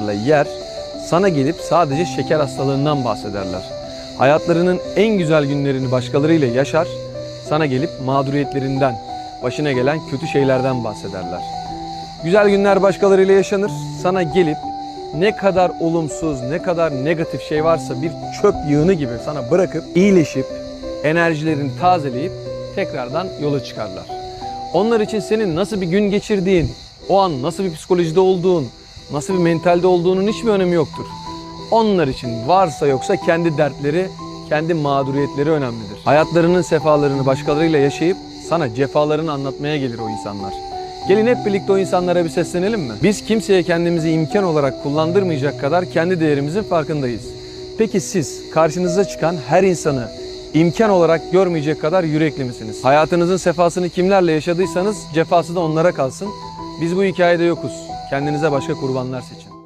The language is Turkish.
insanlarla yer, sana gelip sadece şeker hastalığından bahsederler. Hayatlarının en güzel günlerini başkalarıyla yaşar, sana gelip mağduriyetlerinden, başına gelen kötü şeylerden bahsederler. Güzel günler başkalarıyla yaşanır, sana gelip ne kadar olumsuz, ne kadar negatif şey varsa bir çöp yığını gibi sana bırakıp iyileşip enerjilerini tazeleyip tekrardan yola çıkarlar. Onlar için senin nasıl bir gün geçirdiğin, o an nasıl bir psikolojide olduğun, nasıl bir mentalde olduğunun hiçbir önemi yoktur. Onlar için varsa yoksa kendi dertleri, kendi mağduriyetleri önemlidir. Hayatlarının sefalarını başkalarıyla yaşayıp sana cefalarını anlatmaya gelir o insanlar. Gelin hep birlikte o insanlara bir seslenelim mi? Biz kimseye kendimizi imkan olarak kullandırmayacak kadar kendi değerimizin farkındayız. Peki siz karşınıza çıkan her insanı imkan olarak görmeyecek kadar yürekli misiniz? Hayatınızın sefasını kimlerle yaşadıysanız cefası da onlara kalsın. Biz bu hikayede yokuz. Kendinize başka kurbanlar seçin.